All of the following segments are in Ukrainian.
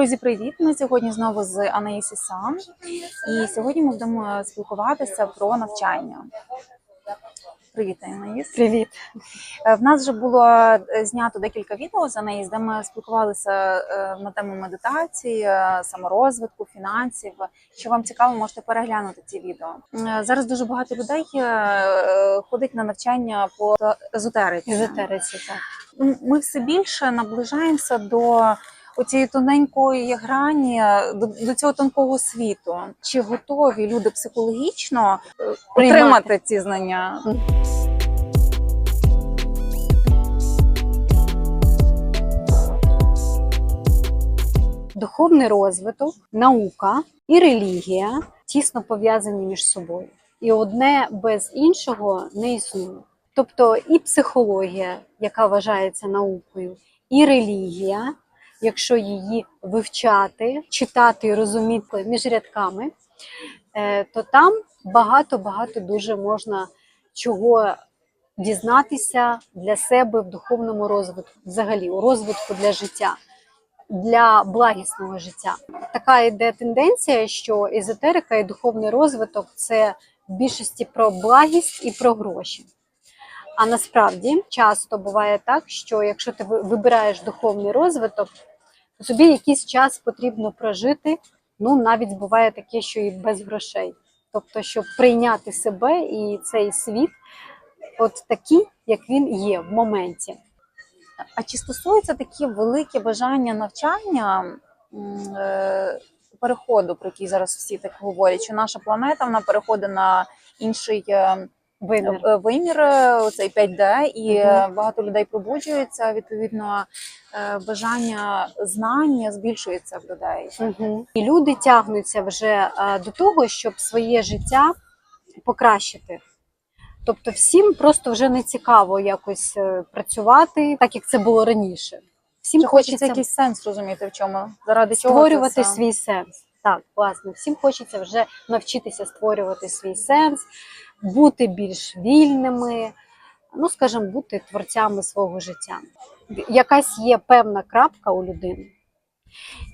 Друзі, привіт! Ми сьогодні знову з Анаїсі Сам. І сьогодні ми будемо спілкуватися про навчання. Привіт, Анаїс. Привіт. Е, В нас вже було е, знято декілька відео з Анаїс, де ми спілкувалися е, на тему медитації, саморозвитку, фінансів. Що вам цікаво, можете переглянути ці відео. Зараз дуже багато людей ходить на навчання по езотериці. Езотериці, так. Ми все більше наближаємося до оцієї тоненької грані, до, до цього тонкого світу. Чи готові люди психологічно е, Приймати. отримати ці знання? Духовний розвиток, наука і релігія тісно пов'язані між собою. І одне без іншого не існує. Тобто і психологія, яка вважається наукою, і релігія, якщо її вивчати, читати і розуміти між рядками, е, то там багато-багато дуже можна чого дізнатися для себе в духовному розвитку, взагалі у розвитку для життя, для благісного життя. Така йде тенденція, що езотерика і духовний розвиток це в більшості про благість і про гроші. А насправді часто буває так, що якщо ти вибираєш духовний розвиток, то тобі якийсь час потрібно прожити. Ну, навіть буває таке, що і без грошей. Тобто, щоб прийняти себе і цей світ, от такий, як він є в моменті. А чи стосується такі великі бажання навчання е, переходу, про який зараз всі так говорять, що наша планета вона переходить на інший е, Вимір. е, вимір, е, оцей 5D, і е, багато людей пробуджується. Відповідно, е, бажання знання збільшується в людей. Угу. І люди тягнуться вже до того, щоб своє життя покращити. Тобто всім просто вже не цікаво якось працювати, так як це було раніше. Всім Чи хочеться хочеться якийсь сенс розуміти, в чому заради чого створювати це все? свій сенс. Так, власне, всім хочеться вже навчитися створювати свій сенс, бути більш вільними, ну скажімо, бути творцями свого життя. Якась є певна крапка у людини,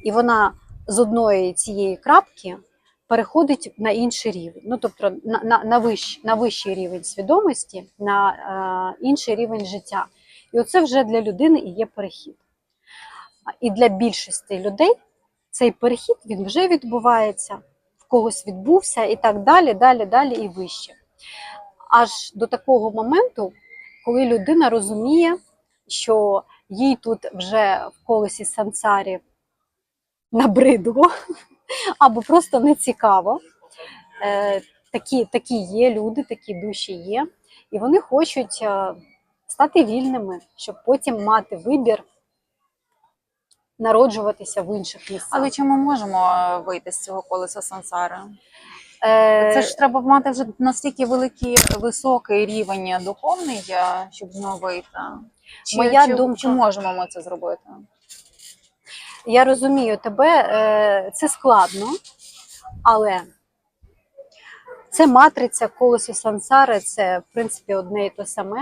і вона з одної цієї крапки переходить на інший рівень. Ну, тобто на, на, на, вищ, на вищий рівень свідомості, на е, інший рівень життя. І оце вже для людини і є перехід. І для більшості людей цей перехід він вже відбувається, в когось відбувся і так далі, далі, далі і вище. Аж до такого моменту, коли людина розуміє, що їй тут вже в колесі сансарі набридло або просто не цікаво. Е, Такі, такі є люди, такі душі є, і вони хочуть е, стати вільними, щоб потім мати вибір народжуватися в інших місцях. Але чи ми можемо е, вийти з цього колеса сансари? Е, Це ж треба мати вже настільки великий високий рівень духовний, щоб з нього вийти. Чи, Моя чи, думка- чи можемо ми це зробити? Я розумію тебе, е, це складно, але це матриця колесо сансари, це в принципі одне і те саме.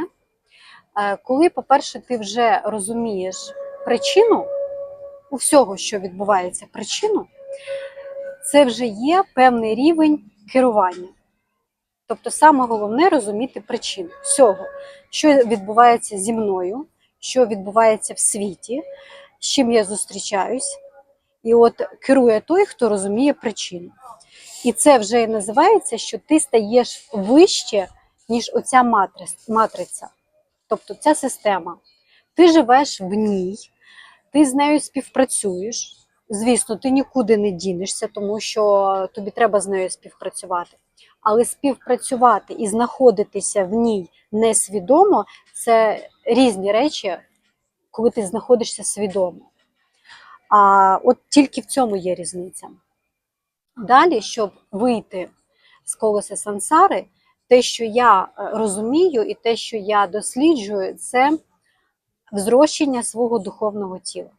Е, Коли, по-перше, ти вже розумієш причину у всього, що відбувається, причину, це вже є певний рівень керування. Тобто, саме головне розуміти причину всього, що відбувається зі мною, що відбувається в світі, з чим я зустрічаюсь. І от керує той, хто розуміє причину. І це вже і називається, що ти стаєш вище, ніж оця матриця. Тобто ця система. Ти живеш в ній, ти з нею співпрацюєш. Звісно, ти нікуди не дінешся, тому що тобі треба з нею співпрацювати. Але співпрацювати і знаходитися в ній несвідомо це різні речі, коли ти знаходишся свідомо. А от тільки в цьому є різниця. Далі, щоб вийти з колеса сансари, те, що я е, розумію, і те, що я досліджую, це взрощення свого духовного тіла,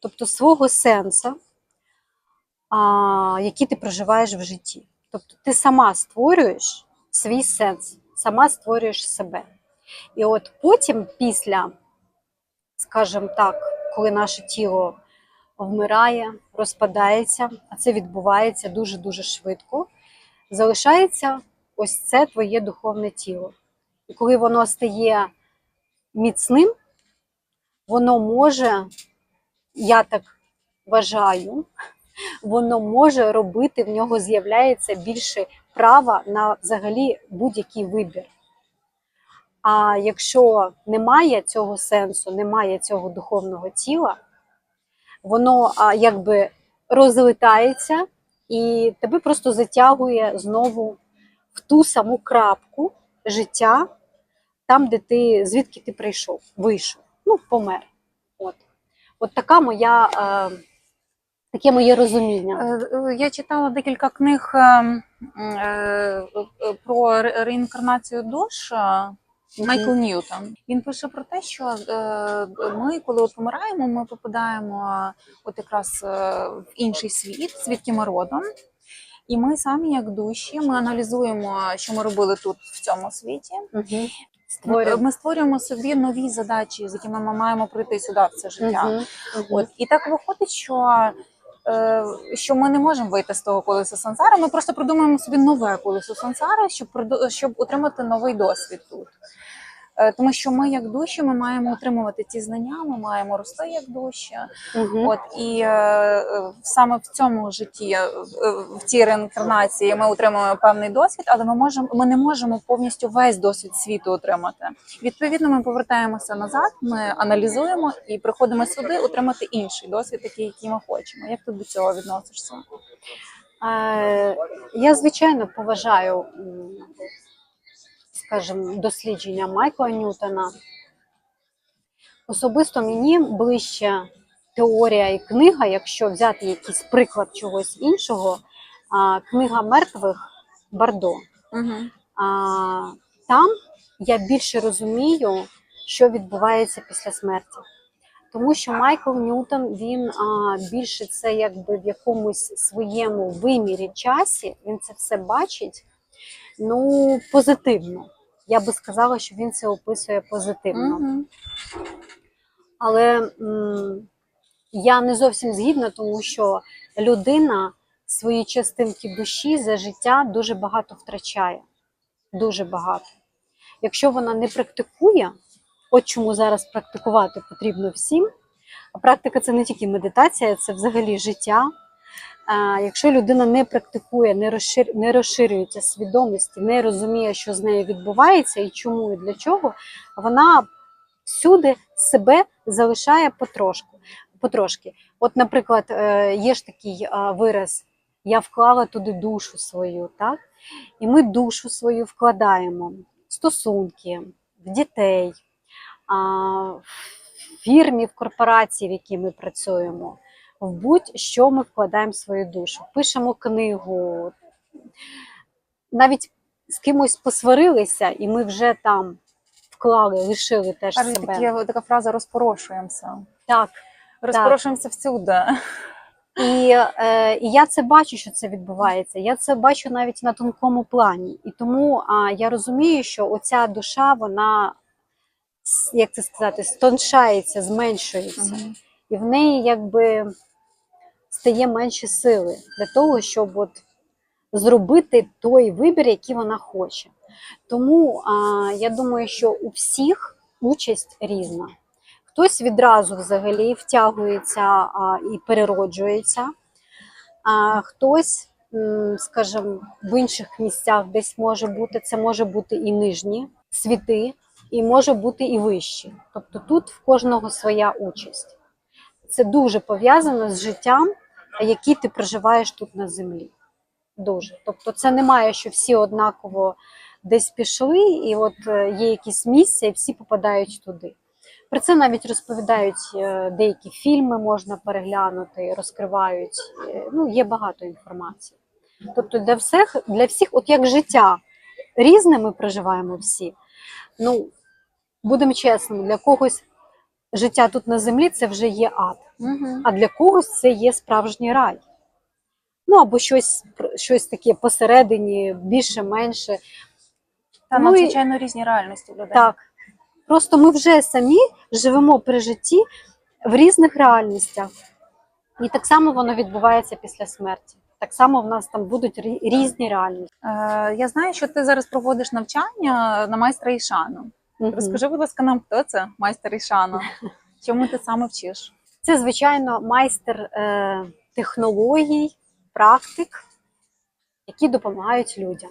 тобто свого сенсу, який ти проживаєш в житті. Тобто ти сама створюєш свій сенс, сама створюєш себе. І от потім, після, скажімо так, коли наше тіло вмирає, розпадається, а це відбувається дуже-дуже швидко. Залишається ось це твоє духовне тіло. І коли воно стає міцним, воно може, я так вважаю, воно може робити, в нього з'являється більше права на взагалі будь-який вибір. А якщо немає цього сенсу, немає цього духовного тіла, воно а, якби розлітається і тебе просто затягує знову в ту саму крапку життя, там, де ти звідки ти прийшов, вийшов, ну, помер. От, От така моя, е, таке моє розуміння. Е, е, Я читала декілька книг е, е, про реінкарнацію душ. Майкл Ньютон. Він пише про те, що е, ми, коли от помираємо, ми попадаємо от якраз е, в інший світ, звідки ми родом. І ми самі, як душі, ми аналізуємо, що ми робили тут в цьому світі. Угу. Ми, Створює. ми створюємо собі нові задачі, з якими ми маємо прийти сюди в це життя. Угу. От і так виходить, що, е, що ми не можемо вийти з того колеса сансари. Ми просто придумуємо собі нове колесо сансари, щоб щоб отримати новий досвід тут. Е, Тому що ми, як душі, ми маємо отримувати ті знання, ми маємо рости як душі. Мгм. От і е, е, саме в цьому житті, в цій реінкарнації, ми отримуємо певний досвід, але ми можемо, ми не можемо повністю весь досвід світу отримати. Відповідно, ми повертаємося назад, ми аналізуємо і приходимо сюди отримати інший досвід, такий, який ми хочемо. Як ти до цього відносишся? Я, звичайно, поважаю, скажімо, дослідження Майкла Ньютона. Особисто мені ближче теорія і книга, якщо взяти якийсь приклад чогось іншого, книга мертвих Бардо. Угу. Там я більше розумію, що відбувається після смерті. Тому що Майкл Ньютон він а, більше це якби в якомусь своєму вимірі часі, він це все бачить ну, позитивно. Я би сказала, що він це описує позитивно. Угу. Але м, я не зовсім згідна, тому що людина свої частинки душі за життя дуже багато втрачає. Дуже багато. Якщо вона не практикує, от чому зараз практикувати потрібно всім. А практика це не тільки медитація, це взагалі життя. Якщо людина не практикує, не, розшир... не розширюється свідомості, не розуміє, що з нею відбувається і чому і для чого, вона всюди себе залишає потрошку, потрошки. От, наприклад, е, є ж такий е, вираз: я вклала туди душу свою, так? І ми душу свою вкладаємо в стосунки, в дітей, в фірмі, в корпорації, в якій ми працюємо. В будь-що ми вкладаємо свою душу. Пишемо книгу, навіть з кимось посварилися, і ми вже там вклали, лишили теж Кажуть, себе. такі, така фраза розпорошуємося. Так. Розпорошуємося всюди. І, е, і я це бачу, що це відбувається. Я це бачу навіть на тонкому плані. І тому а, я розумію, що оця душа, вона, як це сказати, стоншається, зменшується. Мгм. І в неї якби стає менше сили для того, щоб от зробити той вибір, який вона хоче. Тому а, я думаю, що у всіх участь різна. Хтось відразу взагалі втягується а, і перероджується, а хтось, скажімо, в інших місцях десь може бути, це може бути і нижні світи, і може бути і вищі. Тобто тут в кожного своя участь. Це дуже пов'язано з життям, яке ти проживаєш тут на землі. Дуже. Тобто, це немає, що всі однаково десь пішли, і от е, є якісь місця, і всі попадають туди. Про це навіть розповідають е, деякі фільми, можна переглянути, розкривають. Е, Ну, є багато інформації. Тобто для всіх, для всіх, от як життя різне ми проживаємо всі. Ну, будемо чесними, для когось життя тут на землі це вже є ад, Мгм. а для когось це є справжній рай. Ну або щось, щось таке посередині, більше-менше. Та Ну, і- надзвичайно різні реальності людей. Так. Просто ми вже самі живемо при житті в різних реальностях. І так само воно відбувається після смерті. Так само в нас там будуть різні реальності. Е, я знаю, що ти зараз проводиш навчання на майстра Ішану. Мгм. Розкажи, будь ласка, нам, хто це майстер Ішану? Чому ти саме вчиш? Це, звичайно, майстер е, технологій, практик, які допомагають людям.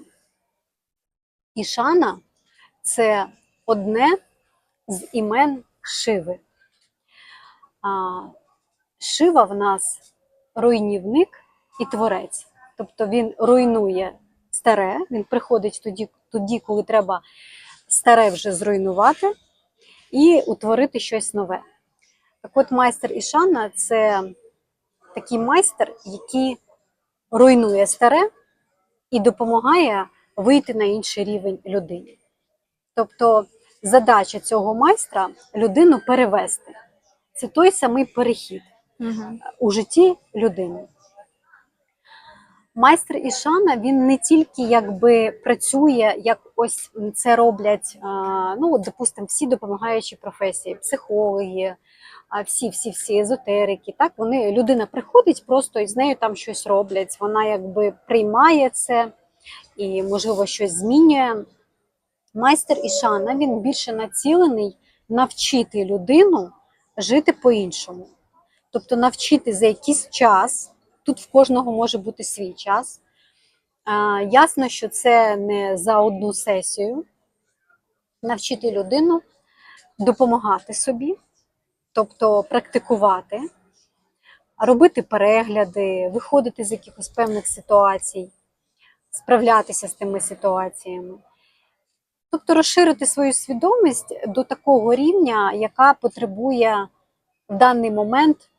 Ішана це одне з імен Шиви. А, Шива в нас руйнівник і творець. Тобто він руйнує старе, він приходить тоді, тоді, коли треба старе вже зруйнувати і утворити щось нове. Так от майстер Ішана це такий майстер, який руйнує старе і допомагає вийти на інший рівень людині. Тобто задача цього майстра людину перевести. Це той самий перехід Угу. у житті людини. Майстер Ішана він не тільки якби працює, як ось це роблять, ну, допустимо, всі допомагаючі професії, психологи, всі, всі, всі езотерики. Так, вони людина приходить просто і з нею там щось роблять. Вона якби приймає це і, можливо, щось змінює. Майстер Ішана він більше націлений навчити людину жити по-іншому. Тобто навчити за якийсь час, тут в кожного може бути свій час. Ясно, що це не за одну сесію. Навчити людину допомагати собі, тобто практикувати, робити перегляди, виходити з якихось певних ситуацій, справлятися з тими ситуаціями. Тобто розширити свою свідомість до такого рівня, яка потребує в даний момент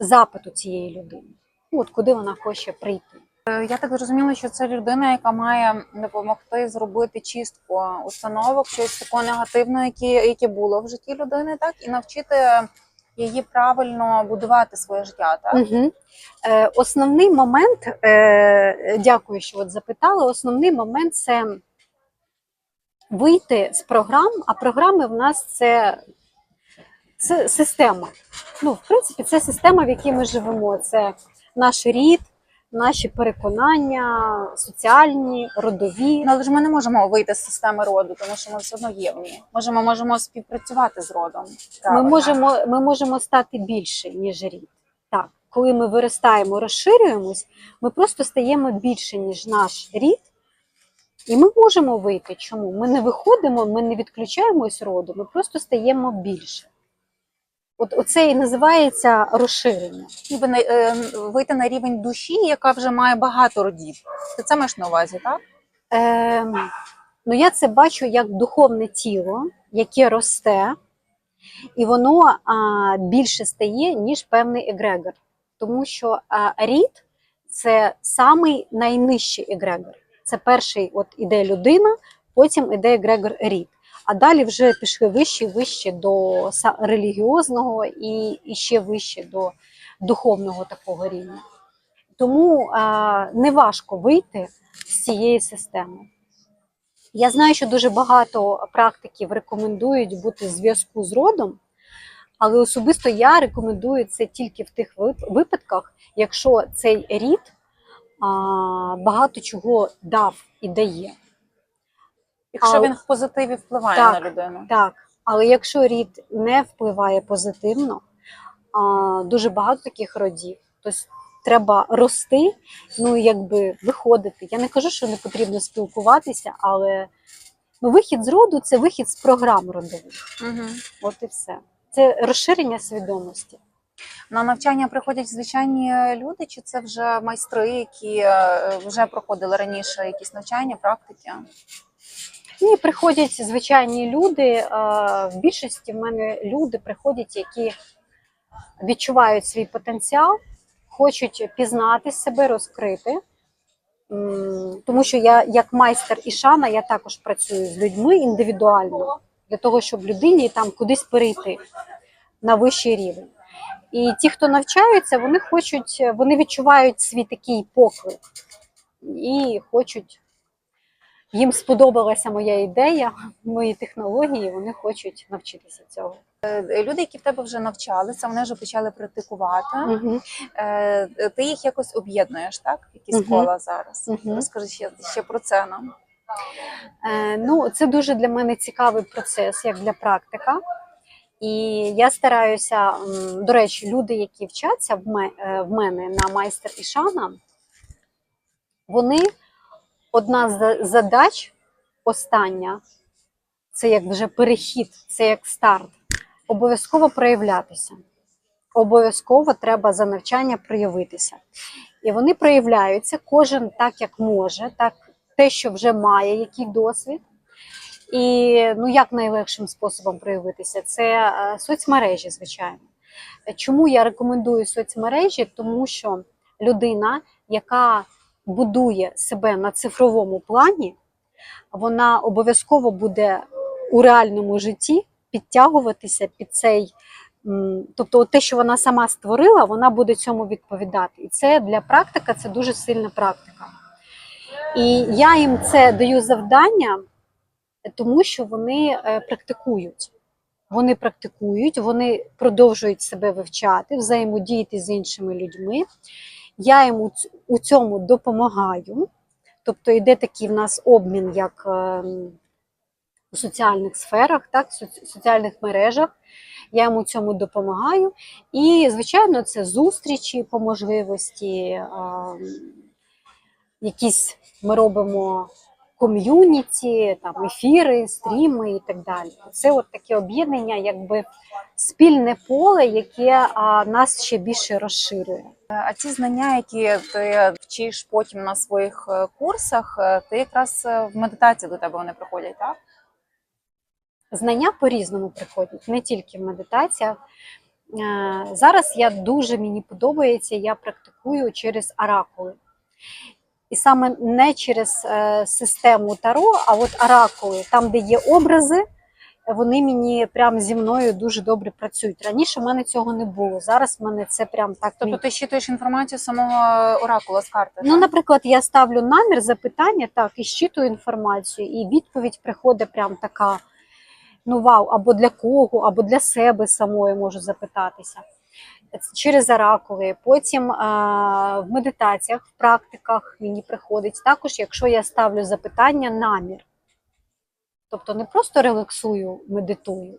запиту цієї людини. От куди вона хоче прийти. Е, Я так зрозуміла, що це людина, яка має допомогти зробити чистку установок, щось такого негативного, яке, яке було в житті людини, так і навчити її правильно будувати своє життя. Так Угу. Е, основний момент, е, дякую, що от запитали. Основний момент це вийти з програм, а програми в нас це, це система. Ну, в принципі, це система, в якій ми живемо. Це наш рід, наші переконання, соціальні, родові. Ну, але ж ми не можемо вийти з системи роду, тому що ми все одно є в ній. Можемо, можемо співпрацювати з родом. Ми можемо, ми можемо стати більше, ніж рід. Так, коли ми виростаємо, розширюємось, ми просто стаємо більше, ніж наш рід, і ми можемо вийти. Чому? Ми не виходимо, ми не відключаємось роду, ми просто стаємо більше. От оце і називається розширення. ніби на е, вийти на рівень душі, яка вже має багато родів. Ти це маєш на увазі, так? Ем, ну, я це бачу як духовне тіло, яке росте, і воно а, більше стає, ніж певний егрегор. Тому що а, рід це самий найнижчий егрегор. Це перший от іде людина, потім іде егрегор рід. А далі вже пішли вище вище до релігіозного і, і ще вище до духовного такого рівня. Тому а, не важко вийти з цієї системи. Я знаю, що дуже багато практиків рекомендують бути в зв'язку з родом, але особисто я рекомендую це тільки в тих випадках, якщо цей рід а, багато чого дав і дає. Якщо він в позитиві впливає Так. на людину. Так, але якщо рід не впливає позитивно, а, дуже багато таких родів, то треба рости, ну якби виходити. Я не кажу, що не потрібно спілкуватися, але ну, вихід з роду це вихід з програм родових. Угу. От і все. Це розширення свідомості. На навчання приходять звичайні люди, чи це вже майстри, які е, вже проходили раніше якісь навчання, практики? Ні, приходять звичайні люди. е, В більшості в мене люди приходять, які відчувають свій потенціал, хочуть пізнати себе, розкрити. Тому що я, як майстер Ішана, я також працюю з людьми індивідуально для того, щоб людині там кудись перейти на вищий рівень. І ті, хто навчаються, вони хочуть, вони відчувають свій такий поклик і хочуть їм сподобалася моя ідея, мої технології, вони хочуть навчитися цього. Е, Люди, які в тебе вже навчалися, вони вже почали практикувати. Е, Ти їх якось об'єднуєш, так? Якісь Мгм. кола зараз. Мгм. Розкажи ще, ще про це нам. Ну, це дуже для мене цікавий процес, як для практика. І я стараюся, до речі, люди, які вчаться в мене на майстер Ішана, вони одна з задач остання, це як вже перехід, це як старт, обов'язково проявлятися. Обов'язково треба за навчання проявитися. І вони проявляються, кожен так, як може, так те, що вже має, який досвід. І ну як найлегшим способом проявитися? Це е, соцмережі, звичайно. Чому я рекомендую соцмережі? Тому що людина, яка будує себе на цифровому плані, вона обов'язково буде у реальному житті підтягуватися під цей. Тобто, те, що вона сама створила, вона буде цьому відповідати. І це для практика це дуже сильна практика. І я їм це даю завдання, тому що вони е, практикують. Вони практикують, вони продовжують себе вивчати, взаємодіяти з іншими людьми. Я їм у цьому допомагаю. Тобто йде такий в нас обмін, як ем, у соціальних сферах, так, соці- соціальних мережах. Я йому цьому допомагаю. І, звичайно, це зустрічі по можливості, ем, якісь ми робимо ком'юніті, там ефіри, стріми і так далі. Це от таке об'єднання, якби спільне поле, яке нас ще більше розширює. А ці знання, які ти вчиш потім на своїх е, курсах, е, ти якраз е, в медитації до тебе вони приходять, так? Знання по-різному приходять, не тільки в медитаціях. Зараз я дуже мені подобається, я практикую через оракули. І саме не через систему Таро, а от оракули, там, де є образи, вони мені прям зі мною дуже добре працюють. Раніше в мене цього не було. Зараз в мене це прям так. Тобто ти щитуєш інформацію самого оракула з карти. Ну, так? наприклад, я ставлю намір запитання, так, і щитую інформацію, і відповідь приходить прям така: ну вау, або для кого, або для себе самої можу запитатися. Через оракули. Потім а, в медитаціях, в практиках мені приходить також, якщо я ставлю запитання, намір. Тобто не просто релаксую, медитую,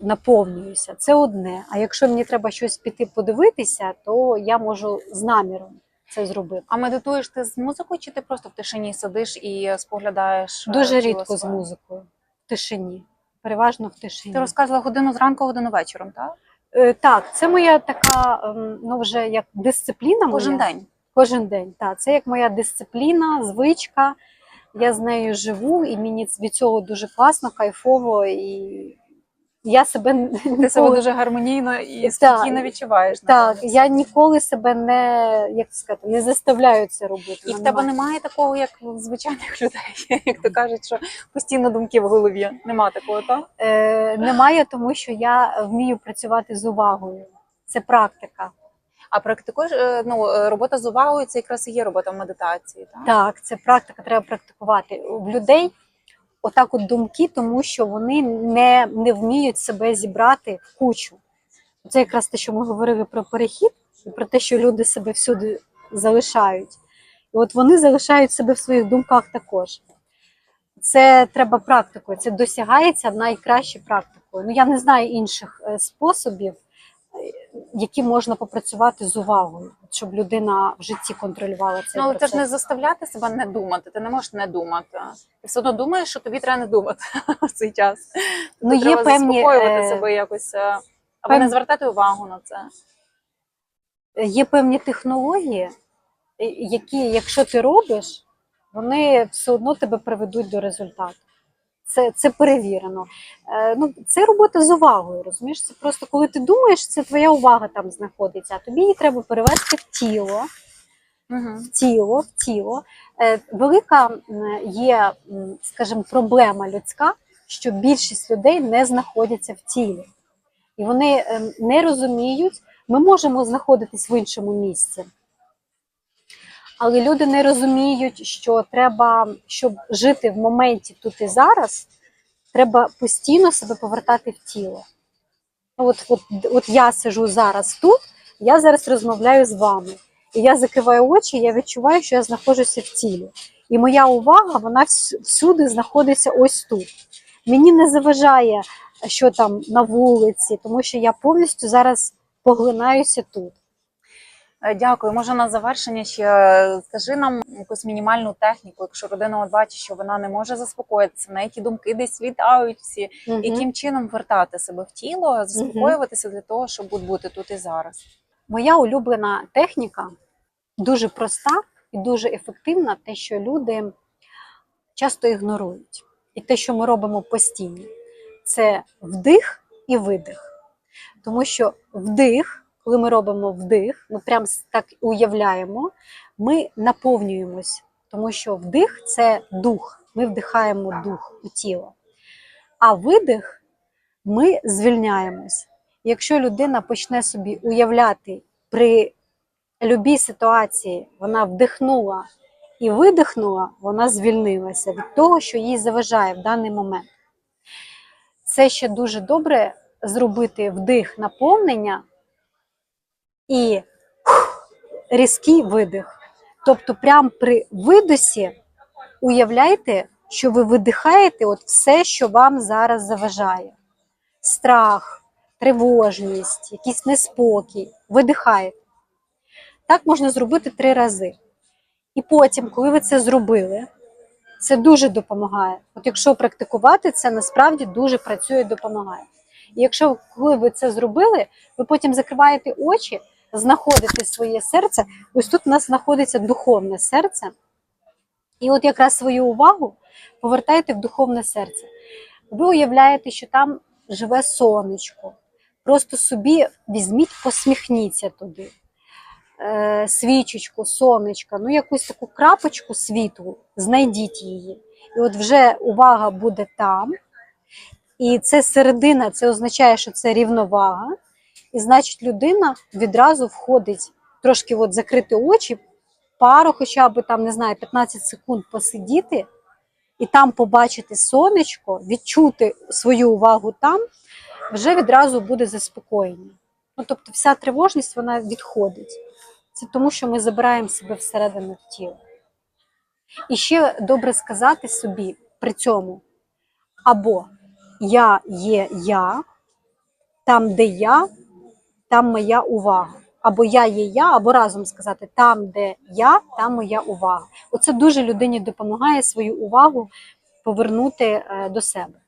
наповнююся, це одне. А якщо мені треба щось піти подивитися, то я можу з наміром це зробити. А медитуєш ти з музикою, чи ти просто в тишині сидиш і споглядаєш? е, Дуже рідко з музикою, в тишині. Переважно в тишині. Ти розказувала годину зранку, годину вечором, так? Е, Так, це моя така, ем, ну вже як дисципліна. Кожен моя. день. Кожен день. Так, це як моя дисципліна, звичка. Я з нею живу, і мені від цього дуже класно, кайфово. І я себе н- Ти себе дуже гармонійно і Так. спокійно відчуваєш. так, я ніколи себе не, як сказати, не заставляю це робити. І в тебе немає. немає такого, як в звичайних людей, як то кажуть, що постійно думки в голові. Нема такого, так? Е, немає, тому що я вмію працювати з увагою. Це практика. А практикуєш е, ну, е, робота з увагою це якраз і є робота в медитації. Так? Так, це практика, треба практикувати. В людей отак от думки, тому що вони не, не вміють себе зібрати в кучу. Це якраз те, що ми говорили про перехід, і про те, що люди себе всюди залишають. І от вони залишають себе в своїх думках також. Це треба практикою, це досягається найкраще практикою. Ну, я не знаю інших е, способів, які можна попрацювати з увагою, щоб людина в житті контролювала цей Ну, але це процес. ж не заставляти себе не думати. Ти не можеш не думати. Ти все одно думаєш, що тобі треба не думати в цей час. Ну, Тобто є треба певні, заспокоювати е, себе якось, е, або пев- не звертати увагу на це. Є певні технології, які, якщо ти робиш, вони все одно тебе приведуть до результату. Це, це перевірено. Е, ну, це робота з увагою, розумієш? Це просто коли ти думаєш, це твоя увага там знаходиться, а тобі її треба перевести в тіло, Угу. в тіло, в тіло. Е, велика є, скажімо, проблема людська, що більшість людей не знаходяться в тілі. І вони ем, не розуміють, ми можемо знаходитись в іншому місці. Але люди не розуміють, що треба, щоб жити в моменті тут і зараз, треба постійно себе повертати в тіло. От, от, от я сижу зараз тут, я зараз розмовляю з вами. І я закриваю очі, я відчуваю, що я знаходжуся в тілі. І моя увага, вона всюди знаходиться ось тут. Мені не заважає, що там на вулиці, тому що я повністю зараз поглинаюся тут. Е, Дякую. Може на завершення ще е, скажи нам якусь мінімальну техніку, якщо родина от бачить, що вона не може заспокоїтися, на які думки десь літають всі, Мгм. яким чином вертати себе в тіло, заспокоюватися для того, щоб бути тут і зараз. Моя улюблена техніка дуже проста і дуже ефективна, те, що люди часто ігнорують. І те, що ми робимо постійно, це вдих і видих. Тому що вдих, коли ми робимо вдих, ми прям так уявляємо, ми наповнюємось, тому що вдих це дух, ми вдихаємо дух у тіло. А видих ми звільняємось. Якщо людина почне собі уявляти при любій ситуації, вона вдихнула і видихнула, вона звільнилася від того, що їй заважає в даний момент. Це ще дуже добре зробити вдих наповнення і різкий видих. Тобто, прямо при видосі уявляйте, що ви видихаєте от все, що вам зараз заважає: страх, тривожність, якийсь неспокій. Видихаєте. Так можна зробити три рази. І потім, коли ви це зробили, це дуже допомагає. От якщо практикувати це, насправді дуже працює і допомагає. І якщо коли ви це зробили, ви потім закриваєте очі, знаходите своє серце. Ось тут у нас знаходиться духовне серце. І от якраз свою увагу повертаєте в духовне серце. Ви уявляєте, що там живе сонечко. Просто собі візьміть, посміхніться туди. Е, свічечку, сонечка, ну якусь таку крапочку світлу, знайдіть її. І от вже увага буде там. І це середина, це означає, що це рівновага. І значить, людина відразу входить трошки от закрити очі, пару, хоча б там, не знаю, 15 секунд посидіти, і там побачити сонечко, відчути свою увагу там, вже відразу буде заспокоєння. Ну, тобто вся тривожність вона відходить. Це тому, що ми забираємо себе всередину в тіло. І ще добре сказати собі при цьому: або я є я, там, де я, там моя увага. Або я є я, або разом сказати там, де я, там моя увага. Оце дуже людині допомагає свою увагу повернути е, до себе.